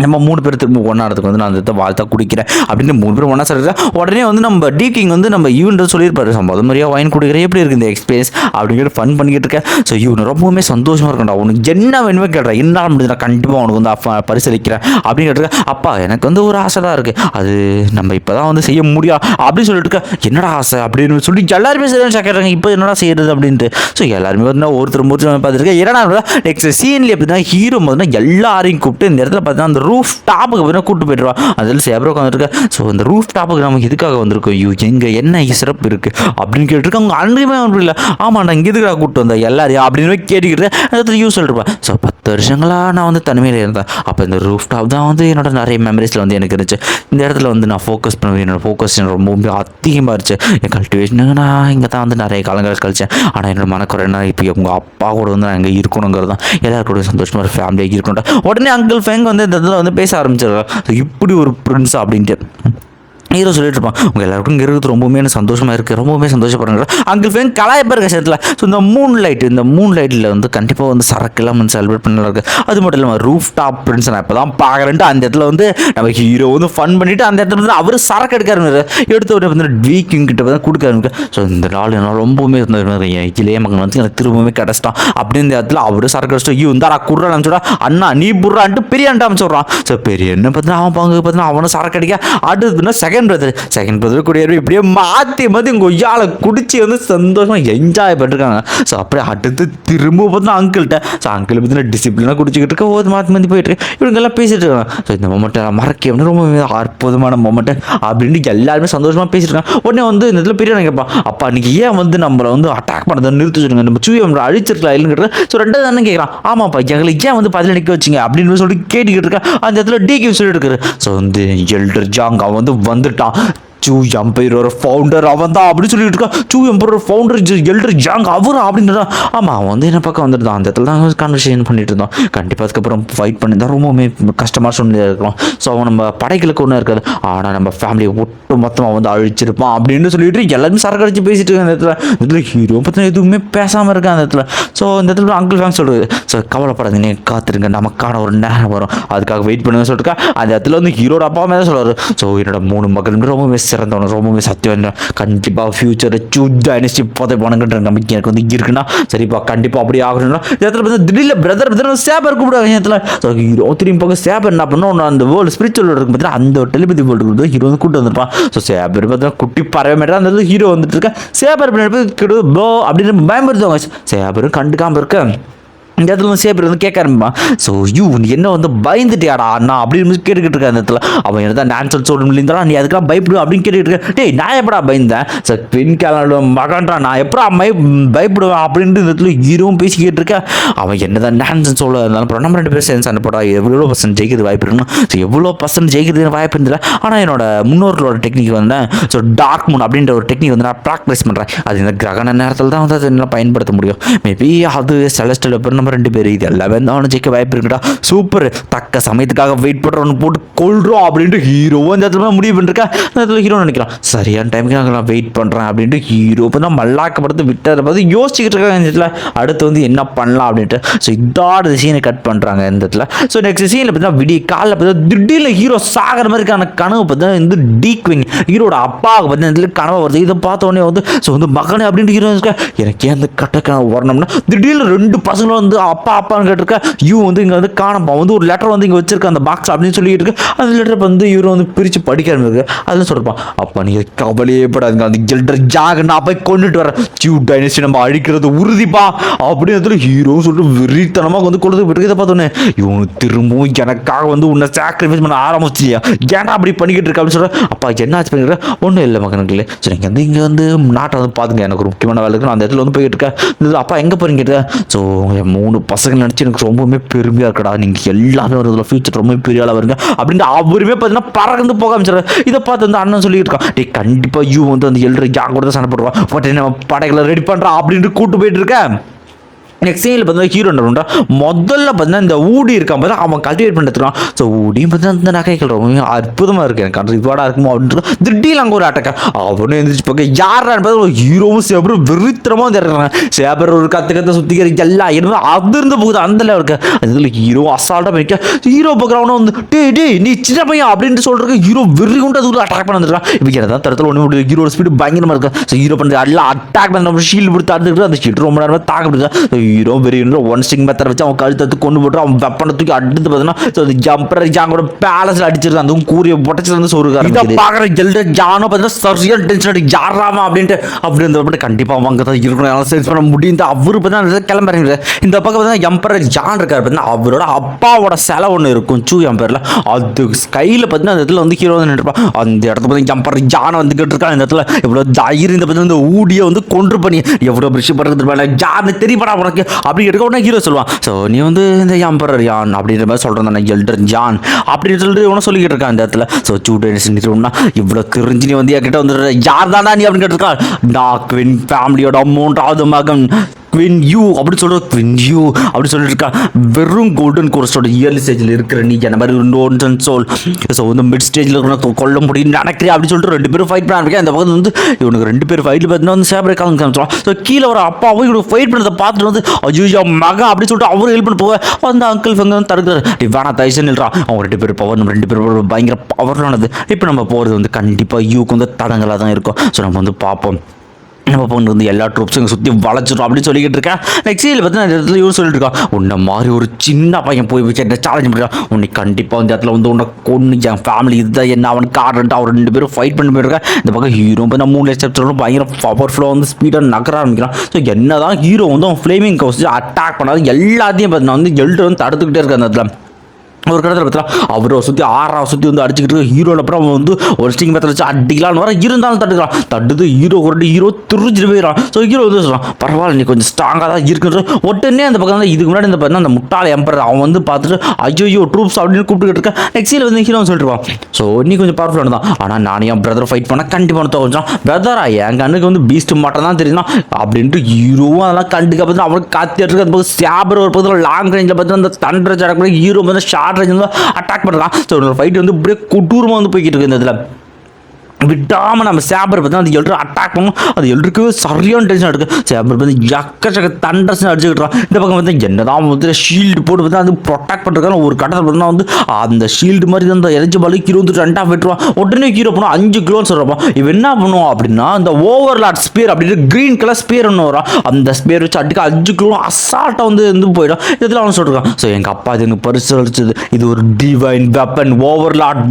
நம்ம மூணு பேர் திரும்ப ஒன்றாடுறதுக்கு வந்து நான் அந்த இடத்த வாழ்த்தா குடிக்கிறேன். அப்படின்னு மூணு பேர் ஒன்றா சொல்லிடுறேன் உடனே வந்து நம்ம டி கிங் வந்து நம்ம யூன்றது சொல்லியிருப்பாரு சம்பவம் முறையாக வாங்கி குடிக்கிறேன் எப்படி இருக்குது இந்த எக்ஸ்பீரியன்ஸ் அப்படிங்கிற ஃபன் பண்ணிக்கிட்டு இருக்கேன். ஸோ இவனு ரொம்பவுமே சந்தோஷமாக இருக்கண்டா உனக்கு என்ன வேணுமே கேட்குறேன் என்னால் முடிஞ்சு நான் கண்டிப்பாக உனக்கு வந்து அப்பா பரிசளிக்கிறேன். அப்படின்னு கேட்டிருக்கேன் அப்பா எனக்கு வந்து ஒரு ஆசை தான் இருக்குது அது நம்ம இப்போ தான் வந்து செய்ய முடியும் அப்படின்னு சொல்லிட்டு இருக்க என்னடா ஆசை? அப்படின்னு சொல்லி எல்லாருமே சரியான கேட்குறாங்க இப்போ என்னடா செய்யறது? அப்படின்ட்டு. ஸோ எல்லாருமே வந்து ஒருத்தர் ஒருத்தர் பார்த்துருக்கேன் என்னடா நெக்ஸ்ட் சீன்லேயே பார்த்தீங்கன்னா ஹீரோ பார்த்தீங்கன்னா எல்லாரையும் கூப்பிட்டு இந்த இடத்துல பார்த்தீங்கன்னா அந்த ரூஃப் டாப்புக்கு பார்த்தீங்கன்னா கூப்பிட்டு போயிடுவா அதில் சேபரோ உட்காந்துருக்க ஸோ இந்த ரூஃப் டாப்புக்கு நமக்கு எதுக்காக வந்திருக்கோம்? ஐயோ எங்கே என்ன சிறப்பு இருக்குது அப்படின்னு கேட்டிருக்கேன் அவங்க அன்றையுமே இல்லை. ஆமாம் நான் இங்கே எதுக்காக கூப்பிட்டு வந்தேன் எல்லாரையும் அப்படின்னு கேட்டுக்கிட்டு அந்த யூஸ் சொல்லிருப்பேன் ஸோ பத்து வருஷங்களாக நான் வந்து தனிமையில் இருந்தேன். அப்போ இந்த ரூஃப் டாப் தான் வந்து என்னோட நிறைய மெமரிஸில் வந்து எனக்கு இருந்துச்சு. இந்த இடத்துல வந்து நான் ஃபோக்கஸ் பண்ணுவேன் என்னோட ஃபோக்கஸ் ரொம்ப அதிகமாக இருந்துச்சு. என் கல்டிவேஷனுக்கு நான் இங்கே தான் வந்து நிறைய காலங்கள் கழிச்சேன். ஆனால் என்னோட மனக்குறை என்ன? இப்போ உங்கள் அப்பா கூட வந்து நான் இங்கே இருக்கணுங்கிறது தான் எல்லாருக்கூட சந்தோஷமாக ஒரு ஃபேமிலியாக இருக்கணும் உடனே அங்கிள் ஃபேங் வந்து இந்த வந்து பேச ஆரம்பிச்சிடுறாங்க இப்படி ஒரு பிரின்ஸ் அப்படின்ட்டு. ஹீரோ சொல்லிட்டு இருப்பான் உங்கள் எல்லாருக்கும் இங்கே இருக்கிறது ரொம்பவுமே எனக்கு சந்தோஷமாக இருக்குது ரொம்பவுமே சந்தோஷப்படுறாங்க அங்கிள் ஃபேன் கலாயப்பா இருக்க ஸோ இந்த மூன் லைட் இந்த மூன் லைட்டில் வந்து கண்டிப்பாக வந்து சரக்குலாம் வந்து செலிப்ரேட் பண்ணலாம் இருக்குது அது மட்டும் இல்லாமல் ரூஃப் டாப் பிரின்ஸ் நான் இப்போ தான் பார்க்குறேன்ட்டு அந்த இடத்துல வந்து நம்ம ஹீரோ வந்து ஃபன் பண்ணிவிட்டு அந்த இடத்துல வந்து அவர் சரக்கு எடுக்காரு எடுத்த உடனே வந்து வீக்கிங் கிட்ட தான் கொடுக்காரு ஸோ இந்த நாள் என்னால் ரொம்பவுமே இதிலே மகன் வந்து எனக்கு திரும்பவுமே கிடச்சிட்டான். அப்படின்னு இந்த இடத்துல அவர் சரக்கு அடிச்சிட்டு ஐயோ இந்தாடா குர்றான் அனுப்பிச்சுடா அண்ணா நீ புர்றான்ட்டு பெரிய அண்டா விட்றான் ஸோ பெரிய என்ன பார்த்தீங்கன்னா அவன் பாங்க பார்த்தீங்கன்னா அவனும் சரக்கு அடிக்க அடுத்துன்னா செகண்ட் பிரதர் செகண்ட் பிரதர் கூடிய இப்படியே மாற்றி மாற்றி உங்கள் ஒய்யால குடிச்சு வந்து சந்தோஷமாக என்ஜாய் பண்ணிருக்காங்க ஸோ அப்படியே அடுத்து திரும்ப பார்த்தா அங்கிள்கிட்ட ஸோ அங்கிள் பார்த்தீங்கன்னா டிசிப்ளினாக குடிச்சிக்கிட்டு இருக்க ஒரு மாற்றி மாற்றி போயிட்டு இருக்கு. இவங்கெல்லாம் பேசிட்டு இருக்காங்க. ஸோ இந்த மொமெண்ட்டை மறக்க ரொம்ப அற்புதமான மொமெண்ட் அப்படின்ட்டு எல்லாருமே சந்தோஷமாக பேசிட்டு இருக்காங்க. உடனே வந்து இந்த இதில் பெரிய கேட்பான். அப்பா இன்னைக்கு ஏன் வந்து நம்மளை வந்து அட்டாக் பண்ணதை நிறுத்தி சொல்லுங்க நம்ம சூயை நம்மளை அழிச்சிருக்கலாம் இல்லைங்கிறது? ஸோ ரெண்டாவது தானே கேட்குறான். ஆமாப்பா எங்களை ஏன் வந்து பதில் நிற்க வச்சிங்க? அப்படின்னு சொல்லிட்டு கேட்டுக்கிட்டு இருக்கேன். அந்த இடத்துல டி கிவ் சொல்லிட்டு இருக்காரு. ஸோ வந்து எல்டர் ஜாங் அவன் வந்து வந்துட்டான் சூ எம்பையரோட ஃபவுண்டர் அவன் தான் அப்படின்னு சொல்லிட்டு இருக்கான். சூ எம்பரோட ஃபவுண்டர் எல்டர் ஜாங் அவர் அப்படின்றா ஆமாம் அவன் வந்து என்ன பக்கம் வந்துருந்தான்? அந்த இடத்துல தான் கான்வர்சேஷன் பண்ணிட்டு இருந்தோம் கண்டிப்பாக அதுக்கப்புறம் ஃபைட் பண்ணி தான் ரொம்பவுமே கஷ்டமாக சூழ்நிலை இருக்கிறோம் ஸோ அவன் நம்ம படைகளுக்கு ஒன்றும் இருக்காது. ஆனால் நம்ம ஃபேமிலியை ஒட்டு மொத்தமாக வந்து அழிச்சிருப்பான் அப்படின்னு சொல்லிட்டு எல்லாருமே சரக்கடிச்சு பேசிட்டு இருக்காங்க அந்த இடத்துல. இந்த ஹீரோ பற்றி எதுவுமே பேசாமல் இருக்கான் அந்த இடத்துல. ஸோ இந்த இடத்துல அங்கிள் ஃபேம் சொல்கிறது ஸோ கவலைப்படாதீங்க காத்திருங்க. நமக்கான ஒரு நேரம் வரும். அதுக்காக வெயிட் பண்ணுங்க சொல்லிட்டு அந்த இடத்துல வந்து ஹீரோட அப்பா மேலே சொல்கிறாரு ஸோ என்னோட மூணு மகள் மிஸ் சிறந்தவன் ரொம்பவே சத்தியம் கண்டிப்பாக ஃபியூச்சரை சூ டைனஸ்டி புதைப்பானுங்கன்ற நம்பிக்கை எனக்கு வந்து இருக்குன்னா சரிப்பா கண்டிப்பாக அப்படி ஆகணும்னா இந்த இடத்துல பார்த்தா திடீர்ல பிரதர் பிரதர் சேபர் கூப்பிடுவாங்க இடத்துல. ஸோ ஹீரோ திரும்பி பார்க்க சேபர் என்ன பண்ணணும் அந்த வேர்ல்டு ஸ்பிரிச்சுவல் இருக்கு பார்த்தீங்கன்னா அந்த டெலிபதி வேர்ல்டு கொடுத்து ஹீரோ வந்து கூட்டு வந்திருப்பான். ஸோ சேபர் பார்த்தா குட்டி பறவை மாதிரி அந்த ஹீரோ வந்துட்டு இருக்கேன் சேபர் பின்னாடி கிடு போ அப்படின்னு பயன்படுத்துவாங்க சேபரும் கண்டுக்காமல் இருக்கேன் இந்த இடத்துல வந்து சேப்பர் வந்து கேட்க ஆரம்பிப்பான். ஸோ யூ நீ என்ன வந்து பயந்துட்டியாடா அண்ணா? அப்படின்னு கேட்டுக்கிட்டு இருக்க அந்த இடத்துல. அவன் என்ன டான்ஸ் சொல்ல முடியுந்தா நீ அதுக்கெல்லாம் பயப்படு அப்படின்னு கேட்டுக்கிட்டு இருக்கேன். டேய் நான் எப்படா பயந்தேன்? சார் பெண் கேலோட மகன்றா நான் எப்படா பய பயப்படுவேன்? அப்படின்ட்டு இந்த இடத்துல ஹீரோவும் பேசிக்கிட்டு இருக்கேன் அவன் என்னதான் டான்ஸ் சொல்ல இருந்தாலும் அப்புறம் நம்ம ரெண்டு பேரும் சேர்ந்து சண்டை போடா. எவ்வளோ பர்சன்ட் ஜெயிக்கிறது வாய்ப்பு இருக்குன்னு? ஸோ எவ்வளோ பர்சன்ட் ஜெயிக்கிறது வாய்ப்பு இருந்ததில்ல ஆனால் என்னோட முன்னோர்களோட டெக்னிக் வந்தேன் ஸோ டார்க் மூன் அப்படின்ற ஒரு டெக்னிக் வந்து நான் ப்ராக்டிஸ் பண்ணுறேன் அது இந்த கிரகண நேரத்தில் தான் வந்து அதை பயன்படுத்த முடியும். மேபி அது செலஸ்டல் அப்புறம் நம்ம ரெண்டு பேர். இது எல்லாமே தான் ஜெயிக்க வாய்ப்பு இருக்குடா. சூப்பர். தக்க சமயத்துக்காக வெயிட் பண்ணுறவனு போட்டு கொள்றோம் அப்படின்ட்டு ஹீரோவும் இந்த இடத்துல முடிவு பண்ணிருக்கா. இந்த இடத்துல ஹீரோ நினைக்கிறான். சரியான டைமுக்கு நாங்கள் நான் வெயிட் பண்ணுறேன் அப்படின்ட்டு ஹீரோ இப்போ தான் மல்லாக்கப்படுத்து விட்டதை பார்த்து யோசிச்சுக்கிட்டு இருக்காங்க இந்த இடத்துல. அடுத்து வந்து என்ன பண்ணலாம் அப்படின்ட்டு. ஸோ இதோட சீனை கட் பண்ணுறாங்க இந்த இடத்துல. ஸோ நெக்ஸ்ட் சீனில் பார்த்தீங்கன்னா விடிய காலைல பார்த்தா திடீர்னு ஹீரோ சாகிற மாதிரிக்கான கனவு பார்த்தா வந்து டீக்விங் ஹீரோட அப்பாவுக்கு பார்த்தா இந்த இடத்துல கனவு வருது. இதை பார்த்த உடனே வந்து ஸோ வந்து மகனே அப்படின்ட்டு ஹீரோ எனக்கு ஏன் அந்த கட்ட கனவு வரணும்னா திடீர்னு ரெண்டு பசங்களும் வந்து அப்பா அப்பான்னு கேட்டிருக்க யூ வந்து இங்கே வந்து காணப்பா வந்து ஒரு லெட்டர் வந்து இங்கே வச்சிருக்க அந்த பாக்ஸ் அப்படின்னு சொல்லிட்டு இருக்கு. அந்த லெட்டர் வந்து இவர் வந்து பிரித்து படிக்க ஆரம்பிக்கு அதில் சொல்லிருப்பான் அப்பா நீங்கள் கவலையே படாதுங்க அந்த கில்டர் ஜாக நான் போய் கொண்டுட்டு வரேன். ஜியூ டைனஸ்டி நம்ம அழிக்கிறது உறுதிப்பா அப்படின்னு ஹீரோ சொல்லிட்டு வெறித்தனமாக வந்து கொடுத்து போயிட்டு இதை பார்த்தோன்னே இவனு திரும்பவும் எனக்காக வந்து உன்னை சாக்ரிஃபைஸ் பண்ண ஆரம்பிச்சியா ஏன்னா அப்படி பண்ணிக்கிட்டு இருக்க? அப்படின்னு சொல்கிறேன் அப்பா என்ன ஆச்சு? பண்ணிக்கிற ஒன்றும் இல்லை மகனுங்களே சரி இங்கே வந்து இங்கே வந்து நாட்டை வந்து பார்த்துங்க எனக்கு ஒரு முக்கியமான வேலை இருக்குது நான் அந்த இடத்துல வந்து போய்கிட்டு இருக்கேன். இந்த அப்பா எங்கே போறீங்க? கேட்டேன் ஸோ மூணு பசங்க நினச்சி எனக்கு ரொம்பவுமே பெருமையாக இருக்கடா. நீங்கள் எல்லாமே ஒரு இதில் ஃபியூச்சர் ரொம்ப பெரிய ஆளாக வருங்க. அப்படின்னு அவருமே பார்த்தீங்கன்னா பறந்து போக ஆரம்பிச்சிடறாரு. இதை பார்த்து வந்து அண்ணன் சொல்லிட்டு இருக்கான் டே கண்டிப்பாக யூ வந்து அந்த எழுற யாங்க கூட தான் சண்டை போடுவான் பட் என்ன படைகளை ரெடி பண்ணுறான் அப்படின்ட்டு கூட்டு போயிட்டு இருக்கேன். நெக்ஸ்ட் சீனில் பார்த்தீங்கன்னா ஹீரோ என்ன முதல்ல பார்த்தீங்கன்னா இந்த ஊடி இருக்கான் பார்த்தா அவன் கல்டிவேட் பண்ணிட்டுருக்கான் ஸோ ஊடியும் பார்த்தீங்கன்னா இந்த நகைகள் ரொம்ப அற்புதமாக இருக்கு. எனக்கு அது இதுவாடா இருக்குமோ அப்படின்னு திடீர்னு அங்கே ஒரு அட்டக்கா அவனும் எழுந்திரிச்சு பார்க்க யாரான்னு பார்த்தா ஒரு ஹீரோவும் சேபரும் வெறித்தனமாக வந்து சேபர் ஒரு கற்று கற்று சுத்திக்கிற எல்லாம் என்ன அது போகுது அந்த லெவலுக்கு அதில் ஹீரோ அசால்ட்டாக பண்ணிக்க ஹீரோ பார்க்குறவனும் வந்து டே டே நீ சின்ன பையன் அப்படின்ட்டு சொல்கிறதுக்கு ஹீரோ வெறி கொண்டு அது அட்டாக் பண்ண வந்துடுறான் இப்போ என்னதான் தரத்தில் ஒன்று முடியும் ஹீரோட ஸ்பீடு பயங்கரமாக இருக்கு. ஸோ ஹீரோ பண்ணுறது எல்லாம் அட்டாக் பண்ண ஷீல்டு கொடுத்து அடுத்துக்கிட்டு அந்த ஷீல்டு ரொம்ப நேரமாக தாக்க ஹீரோ வெறியன்ற ஒன் ஸ்டிங் மெத்தட் வச்சு அவன் கழுத்து கொண்டு போட்டு அவன் வெப்பனை தூக்கி அடுத்து பார்த்தீங்கன்னா ஸோ ஜம்பர் ஜாங்கோட பேலஸில் அடிச்சிருந்தான். அதுவும் கூறிய பொட்டச்சில் வந்து சொருக்காரு இதை பார்க்குற ஜெல்ட ஜானோ பார்த்தீங்கன்னா சரியான டென்ஷன் அடி ஜாராமா அப்படின்ட்டு அப்படி இருந்த கண்டிப்பாக அவங்க தான் இருக்கணும். என்னால் சென்ஸ் பண்ண முடியும். அவரு பார்த்தீங்கன்னா கிளம்புறாங்க இந்த பக்கம் பார்த்தீங்கன்னா எம்பரர் ஜான் இருக்கார் பார்த்தீங்கன்னா அவரோட அப்பாவோட செலை ஒன்று இருக்கும். சூ எம்பரில் அது ஸ்கையில் பார்த்தீங்கன்னா அந்த இடத்துல வந்து ஹீரோ வந்து நின்றுப்பான். அந்த இடத்துல பார்த்தீங்கன்னா எம்பர் ஜான் வந்துக்கிட்டு இருக்கான். இந்த இடத்துல இவ்வளோ தைரியம் இந்த பார்த்தீங்கன்னா இந்த ஊடியை வந்து கொன்று பண்ணி எவ்வளோ பிரிஷ் பண்ணுறது ஜான் தெரியப்படா உனக்கு. அப்படி எடுக்க உடனே ஹீரோ சொல்லுவான் ஸோ நீ வந்து இந்த எம்பரர் யான்? அப்படின்ற மாதிரி சொல்கிறேன் தானே எல்டர் ஜான் அப்படின்னு சொல்லிட்டு இவனை சொல்லிக்கிட்டு இருக்கான் இந்த இடத்துல. ஸோ சூடன்ஸ் நிறுவனா இவ்வளோ தெரிஞ்சு நீ வந்து என்கிட்ட வந்துடுற. யார் தானா நீ அப்படின்னு கேட்டிருக்கான். டாக்வின் ஃபேமிலியோட மூன்றாவது மகன். குவின் யூ அப்படின்னு சொல்கிற குவின் யூ அப்படின்னு சொல்லிட்டு இருக்கா வெறும் கோல்டன் கோர்ஸோட இயர்லி ஸ்டேஜில் இருக்கிற நீ என்ன மாதிரி நோன் சோல். ஸோ வந்து மிட் ஸ்டேஜில் இருக்கிற கொல்ல முடியும் நினைக்கிறேன் அப்படின்னு சொல்லிட்டு ரெண்டு பேரும் ஃபைட் பண்ண அந்த பக்கத்தில் வந்து இவனுக்கு ரெண்டு பேர் ஃபைட்டில் பார்த்தீங்கன்னா வந்து சேபரை காலம் காமிச்சிடும் ஸோ கீழே வர அப்பாவும் இவனுக்கு ஃபைட் பண்ணதை பார்த்துட்டு வந்து ஐயோ மகன் அப்படின்னு சொல்லிட்டு அவரும் ஹெல்ப் பண்ண போக அந்த அங்கிள் ஃபங்க வந்து தடுக்கிறார். டி வேணா தயசன் இல்லைடா அவங்க ரெண்டு பேர் பவர் நம்ம ரெண்டு பேரும் பயங்கர பவர்லானது இப்போ நம்ம போகிறது வந்து கண்டிப்பாக யூக்கு வந்து தடங்களாக தான் இருக்கும். ஸோ நம்ம வந்து பார்ப்போம். நம்ம பொண்ணு வந்து எல்லா ட்ரூப்ஸும் சுற்றி வளைச்சிடும் அப்படின்னு சொல்லிக்கிட்டு இருக்கேன் நெக்ஸ்ட் இதில் பார்த்து அந்த இடத்துல இவர் சொல்லிட்டு இருக்கான். உன்னை மாதிரி ஒரு சின்ன பையன் போய் வச்சு என்ன சேலஞ்ச் பண்ணுறான் உன்னை கண்டிப்பாக வந்து இடத்துல வந்து உன்னை கொண்டு என் ஃபேமிலி இதுதான் என்ன அவன் காரண்ட் அவர் ரெண்டு பேரும் ஃபைட் பண்ணி போயிருக்கேன் இந்த பக்கம் ஹீரோ வந்து மூணு லட்சம் பயங்கர பவர்ஃபுல்லாக வந்து ஸ்பீடாக நகர ஆரம்பிக்கிறான். ஸோ என்ன தான் ஹீரோ வந்து அவன் ஃப்ளேமிங் கவுஸ் அட்டாக் பண்ணாது எல்லாத்தையும் பார்த்தீங்கன்னா வந்து எல்டர் வந்து தடுத்துக்கிட்டே இருக்க அந்த இடத்துல. ஒரு கடத்தில் பார்த்தா அவரை சுற்றி ஆறாவை சுற்றி வந்து அடிச்சுக்கிட்டு இருக்க ஹீரோவில் அப்புறம் அவன் வந்து ஒரு ஸ்டிங் மெத்தட் வச்சு அடிக்கலான்னு வர இருந்தாலும் தட்டுக்கலாம் தட்டுது ஹீரோ ஒரு ஹீரோ திருச்சிட்டு போயிடறான். ஸோ ஹீரோ வந்து சொல்கிறான் பரவாயில்ல நீ கொஞ்சம் ஸ்ட்ராங்காக தான் இருக்குன்ற. உடனே அந்த பக்கம் இதுக்கு முன்னாடி இந்த பார்த்தா அந்த முட்டாள் எம்பரர் அவன் வந்து பார்த்துட்டு ஐயோ ட்ரூப்ஸ் அப்படின்னு கூப்பிட்டுக்கிட்டு இருக்கேன் நெக்ஸ்ட் வந்து ஹீரோ சொல்லிட்டுருவான் ஸோ நீ கொஞ்சம் பவர்ஃபுல்லான தான். ஆனால் நான் என் பிரதர் ஃபைட் பண்ணால் கண்டிப்பாக தோன்றான் பிரதரா என் கண்ணுக்கு வந்து பீஸ்ட் மட்டும் தான் தெரியுமா அப்படின்ட்டு ஹீரோவும் அதெல்லாம் கண்டுக்க பார்த்து அவனுக்கு காத்திட்டு இருக்கு அந்த பக்கம் சேபர் ஒரு பக்கத்தில் லாங் ரேஞ்சில் பார்த்து அந்த தண்டரை சடக்கூட ஹீரோ வந்து ஷார்ட் ரேஞ்சில் அட்டாக் பண்ணுறான் ஸோ ஃபைட் வந்து இப்படியே கொடூரமாக வந்து போய்கிட்டு இருக்கு இந்த இதில். விடாமல் நம்ம சேபர் பார்த்து அது எல்லோரும் அட்டாக் பண்ணும். அது எல்லோருக்கும் சரியான டென்ஷன் எடுக்கும். சேபர் பார்த்து எக்கச்சக்க தண்டர்ஸ் அடிச்சுக்கிட்டுறான் இந்த பக்கம் வந்து என்னதான் வந்து ஷீல்டு போட்டு பார்த்தா அது ப்ரொடெக்ட் பண்ணுறதுக்கான ஒரு கட்டத்தில் பார்த்தா வந்து அந்த ஷீல்டு மாதிரி அந்த எரிஞ்ச பாலு ஹீரோ வந்து ரெண்டாக விட்டுருவான். உடனே ஹீரோ போனால் அஞ்சு கிலோன்னு சொல்கிறப்போ இவன் என்ன பண்ணுவோம் அப்படின்னா அந்த ஓவர்லாட் ஸ்பியர் அப்படின்னு க்ரீன் கலர் ஸ்பியர் ஒன்று வரும். அந்த ஸ்பியர் வச்சு அடிக்க அஞ்சு கிலோ அசால்ட்டாக வந்து வந்து போயிடும். இதில் அவன் சொல்லிருக்கான் ஸோ எங்கள் அப்பா இது எனக்கு பரிசு அடிச்சது இது ஒரு டிவைன் வெப்பன் ஓவர்லாட்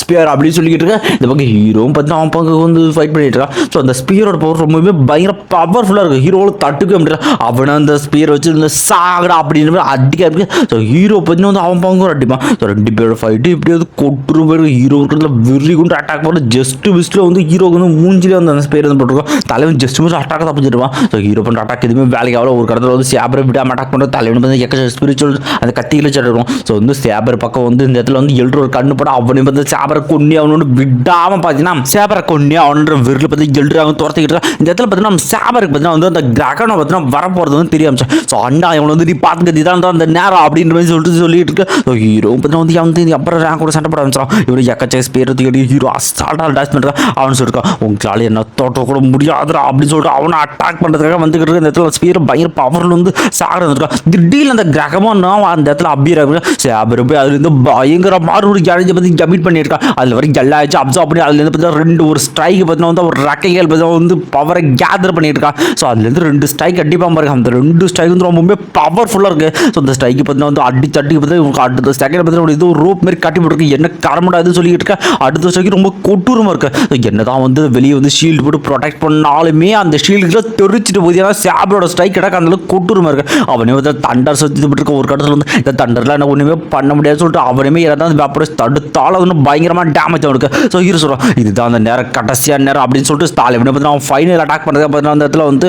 ஸ்பியர் அப்படின்னு சொல்லிக்கிட்டு இருக்கேன் இந்த பக்கம் ஹீரோவும் பார்த்தீங்கன்னா அவன் பக்கம் வந்து ஃபைட் பண்ணிட்டு இருக்கான் ஸோ அந்த ஸ்பியரோட பவர் ரொம்பவே பயங்கர பவர்ஃபுல்லாக இருக்குது ஹீரோவில் தட்டுக்க முடியல அவனை அந்த ஸ்பியர் வச்சு இந்த சாகடா அப்படின்னு மாதிரி அடிக்க இருக்கு ஸோ ஹீரோ பார்த்தீங்கன்னா வந்து அவன் பங்கும் அடிப்பான். ஸோ ரெண்டு பேரோட ஃபைட்டு இப்படி வந்து கொட்டுரு பேர் ஹீரோ இருக்கிறதுல வெறி கொண்டு அட்டாக் பண்ண ஜஸ்ட் விஸ்ட்டில் வந்து ஹீரோக்கு வந்து மூஞ்சிலே வந்து அந்த ஸ்பியர் வந்து போட்டிருக்கோம் தலைவன் ஜஸ்ட் மிஸ் அட்டாக் தான் பண்ணிடுவான் ஸோ ஹீரோ பண்ணுற அட்டாக் எதுவுமே வேலைக்கு ஆகல. ஒரு கடத்தில் வந்து சேபரை விடாம அட்டாக் பண்ணுற தலைவன் வந்து எக்க ஸ்பிரிச்சுவல் அந்த கத்தியில் சட்டும் ஸோ வந்து சேபர் பக்கம் வந்து இந்த இடத்துல வந்து எழுற ஒரு கண்ணு படம் அவனையும் வந்து சேபரை கொண்டு அவனோட விடாமல் பார்த்தீங்கன்னா சேபரை கொண்டு அவனோட விரில் பார்த்து எழுற அவன் துரத்திக்கிட்டு இந்த இடத்துல பார்த்தீங்கன்னா சேபருக்கு பார்த்தீங்கன்னா வந்து அந்த கிரகணம் பார்த்தீங்கன்னா வரப்போகிறது வந்து தெரிய ஸோ அண்ணா இவனை வந்து நீ பார்த்துக்க இதான் தான் அந்த நேரம் அப்படின்ற மாதிரி சொல்லிட்டு சொல்லிட்டு இருக்கு. ஸோ ஹீரோ பார்த்தீங்கன்னா வந்து அவன் வந்து அப்புறம் ரேங்க் கூட சண்டை போட ஆரம்பிச்சான் இவரு எக்கச்சேஸ் பேர் தூக்கி ஹீரோ அஸ்டால்ட்டாக டாஸ் பண்ணுறான் அவனு சொல்லிருக்கான் உங்களால் என்ன தோட்ட கூட முடியாதுடா அப்படின்னு சொல்லிட்டு அவனை அட்டாக் பண்ணுறதுக்காக வந்துக்கிட்டு இருக்க இந்த இடத்துல ஸ்பீர் பயங்கர பவரில் வந்து சாகர வந்துருக்கான். திடீர்னு அந்த கிரகமாக நான் அந்த இடத்துல அபியர் சேபர் போய் அதுலேருந்து பயங்கர மாறு ஒரு இறஞ்சி பற்றி கமிட் பண்ணியிருக்கான் அதில் வரைக்கும் எல்லா ஆச்சு அப்சர்வ் பண்ணி அதுலேருந்து பார்த்தா ரெண்டு ஒரு ஸ்ட்ரைக் பார்த்தீங்கன்னா வந்து ஒரு ரக்கைகள் பார்த்தீங்கன்னா வந்து பவரை கேதர் பண்ணியிருக்கான் ஸோ அதுலேருந்து ரெண்டு ஸ்ட்ரைக் அடிப்பான் பாருங்க. அந்த ரெண்டு ஸ்ட்ரைக் வந்து ரொம்பவே பவர்ஃபுல்லாக இருக்குது ஸோ அந்த ஸ்ட்ரைக்கு பார்த்தீங்கன்னா வந்து அடி தட்டி பார்த்து அடுத்த ஸ்ட்ரைக்கில் பார்த்தீங்கன்னா இது ஒரு ரோப் மாதிரி கட்டி போட்டுருக்கு. என்ன காரணம் சொல்லிட்டு இருக்கேன் அடுத்த ஸ்ட்ரைக்கு ரொம்ப கொட்டூரமாக இருக்குது ஸோ என்னதான் வந்து வெளியே வந்து ஷீல்டு போட்டு ப்ரொடெக்ட் பண்ணாலுமே அந்த ஷீல்டுல தெரிச்சிட்டு போகுது. ஏன்னா சேபரோட ஸ்ட்ரைக் கிடக்க. அந்த அளவுக்கு கொட்டூரமாக இருக்குது அவனே வந்து தண்டர் சுற்றி இருக்க ஒரு கடத்தில் வந்து இந்த தண்டர்லாம் என்ன ஒன்றுமே பண்ண முடியாதுன்னு சொல்லிட்டு அவனுமே ஏதாவது அந்த தடுத்தாலும் அது பயங்கரமாக டேமேஜ் இருக்குது ஸோ ஹீரோ சொல்கிறோம் இதுதான் அந்த நேரம் கடைசியான நேரம் அப்படின்னு சொல்லிட்டு தலைவனை பார்த்தீங்கன்னா ஃபைனல் அட்டாக் பண்ணுறதுக்கு பார்த்தீங்கன்னா அந்த இடத்துல வந்து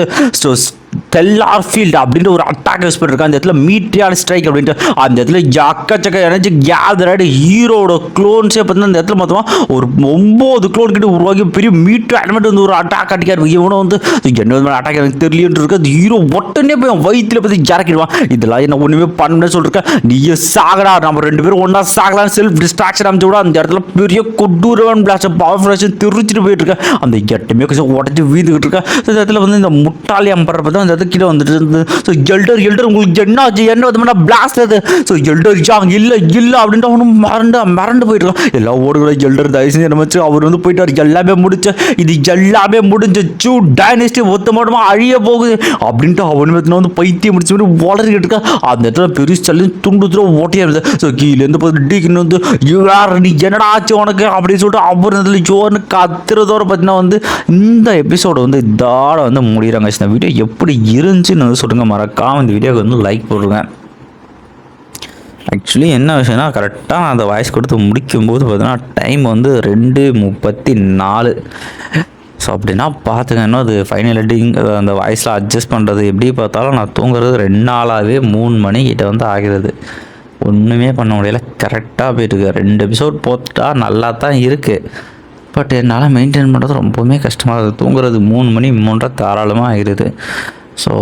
so ஃபீல்டு அப்படின்ற ஒரு அட்டாக் யூஸ் பண்ணிருக்கான் அந்த இடத்துல மீட்ரியால் ஸ்ட்ரைக் அப்படின்ட்டு அந்த இடத்துல ஜக்கச்சக்க எனர்ஜி கேதர் ஹீரோட க்ளோன்ஸே பார்த்தீங்கன்னா அந்த இடத்துல மொத்தமாக ஒரு ஒம்பது க்ளோன் கிட்ட உருவாக்கி பெரிய மீட்ரு அட்மெண்ட் வந்து ஒரு அட்டாக் அடிக்காரு இவனும் வந்து என்ன விதமான அட்டாக் எனக்கு தெரியலன்ட்டு இருக்கு அது ஹீரோ உடனே போய் வயிற்றுல பற்றி இறக்கிடுவான் இதெல்லாம் என்ன ஒன்றுமே பண்ணணும்னு சொல்லிருக்கேன். நீயே சாகடா நம்ம ரெண்டு பேரும் ஒன்றா சாகலாம் செல்ஃப் டிஸ்ட்ராக்ஷன் அமைச்சு விட. அந்த இடத்துல பெரிய கொடூரவன் பிளாஸ்டர் பவர் ஃபிளாஷன் திருச்சிட்டு போயிட்டு இருக்கேன். அந்த எட்டுமே கொஞ்சம் உடச்சி வீந்துக்கிட்டு இருக்கேன். இந்த இடத்துல வந்து இந்த முட்டாளி அம்பர் பார்த்தா அந்த இடத்துல கீழே வந்துட்டு இருந்தது ஸோ எல்டர் எல்டர் உங்களுக்கு என்ன ஆச்சு? என்ன விதமான பிளாஸ்ட் அது ஸோ எல்டர் ஜாங் இல்லை இல்லை அப்படின்ட்டு அவனும் மறண்டு மறண்டு போயிட்டுருக்கான் எல்லா எல்லாம் எல்டர் தயவு செஞ்சு நினைச்சு அவர் வந்து போயிட்டார். எல்லாமே முடிச்சு இது எல்லாமே முடிஞ்ச சூ டைனஸ்டி ஒத்த மட்டுமா அழிய போகுது அப்படின்ட்டு அவன் வந்து வந்து பைத்தியம் முடிச்சு மாதிரி வளர்கிட்டு இருக்கா. அந்த இடத்துல பெரிய சல்லி துண்டு துரு ஓட்டியா இருந்தது. ஸோ கீழேருந்து பார்த்து டீக்குன்னு வந்து யார் நீ என்னடா ஆச்சு உனக்கு? அப்படின்னு சொல்லிட்டு அவர் இதில் ஜோர்னு கத்துறதோட பார்த்தீங்கன்னா வந்து இந்த எபிசோடு வந்து இதோட வந்து முடிகிறாங்க இந்த வீடியோ எப்படி இருந்துச்சுன்னு வந்து சொல்லுங்கள் மறக்காம இந்த வீடியோக்கு வந்து லைக் போடுங்க. ஆக்சுவலி என்ன விஷயம்னா கரெக்டாக நான் அந்த வாய்ஸ் கொடுத்து முடிக்கும்போது பார்த்தீங்கன்னா டைம் வந்து ரெண்டு முப்பத்தி நாலு. ஸோ அப்படின்னா பார்த்துங்க இன்னும் அது ஃபைனல் எடிங் அந்த வாய்ஸில் அட்ஜஸ்ட் பண்ணுறது எப்படி பார்த்தாலும் நான் தூங்குறது ரெண்டு நாளாகவே மூணு மணி வந்து ஆகிறது. ஒன்றுமே பண்ண முடியல கரெக்டாக போயிட்டுருக்கு. ரெண்டு எபிசோட் போட்டால் நல்லா தான் இருக்குது பட் என்னால் மெயின்டைன் பண்ணுறது ரொம்பவுமே கஷ்டமாக இருக்குது. தூங்குறது மூணு மணி மூன்றரை தாராளமாக ஆகிடுது ஸோ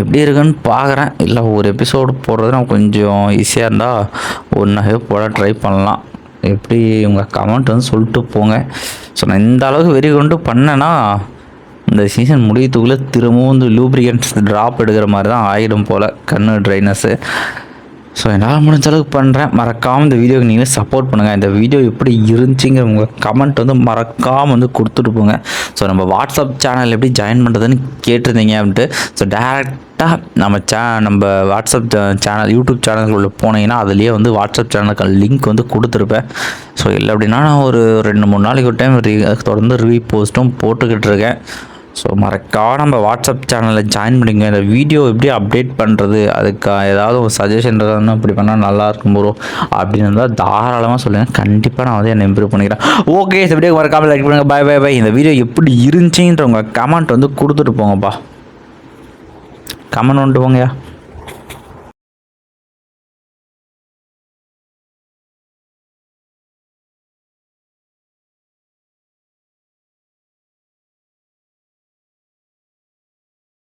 எப்படி இருக்குன்னு பார்க்குறேன். இல்லை ஒரு எபிசோடு போடுறது நம்ம கொஞ்சம் ஈஸியாக இருந்தால் ஒன்றாகவே போட ட்ரை பண்ணலாம். எப்படி உங்கள் கமெண்ட் வந்து சொல்லிட்டு போங்க. ஸோ நான் இந்த அளவுக்கு வெறி கொண்டு பண்ணேன்னா இந்த சீசன் முடியத்துக்குள்ளே திரும்பவும் வந்து லூப்ரிகன்ஸ் ட்ராப் எடுக்கிற மாதிரி தான் ஆகிடும் போல். கண்ணு ட்ரைனஸ்ஸு ஸோ என்னால் முடிஞ்ச அளவுக்கு பண்ணுறேன் மறக்காமல் இந்த வீடியோக்கு நீங்கள் சப்போர்ட் பண்ணுங்கள் இந்த வீடியோ எப்படி இருந்துச்சுங்கிற உங்கள் கமெண்ட் வந்து மறக்காமல் வந்து கொடுத்துட்டு போங்க. ஸோ நம்ம வாட்ஸ்அப் சேனல் எப்படி ஜாயின் பண்ணுறதுன்னு கேட்டிருந்தீங்க அப்படின்ட்டு ஸோ டேரெக்டாக நம்ம சே நம்ம வாட்ஸ்அப் சேனல் யூடியூப் சேனலுக்குள்ளே போனீங்கன்னா அதுலேயே வந்து வாட்ஸ்அப் சேனலுக்கான லிங்க் வந்து கொடுத்துருப்பேன். ஸோ இல்லை அப்படின்னா நான் ஒரு ரெண்டு மூணு நாளைக்கு ஒரு டைம் தொடர்ந்து ரிவ்யூ போஸ்ட்டும் போட்டுக்கிட்டு இருக்கேன். ஸோ மறக்காம நம்ம வாட்ஸ்அப் சேனலில் ஜாயின் பண்ணிங்க இந்த வீடியோ எப்படி அப்டேட் பண்ணுறது அதுக்கு ஏதாவது ஒரு சஜஷன் இருந்தாலும் இப்படி பண்ணால் நல்லா இருக்கும் ப்ரோ அப்படின்னு இருந்தால் தாராளமாக சொல்லுங்கள் கண்டிப்பாக நான் வந்து என்னை இம்ப்ரூவ் பண்ணிக்கிறேன். ஓகே இந்த வீடியோ மறக்காமல் லைக் பண்ணுங்கள் பை பை பை இந்த வீடியோ எப்படி இருந்துச்சுன்ற உங்கள் கமெண்ட் வந்து கொடுத்துட்டு போங்கப்பா. கமெண்ட் வந்துட்டு போங்கயா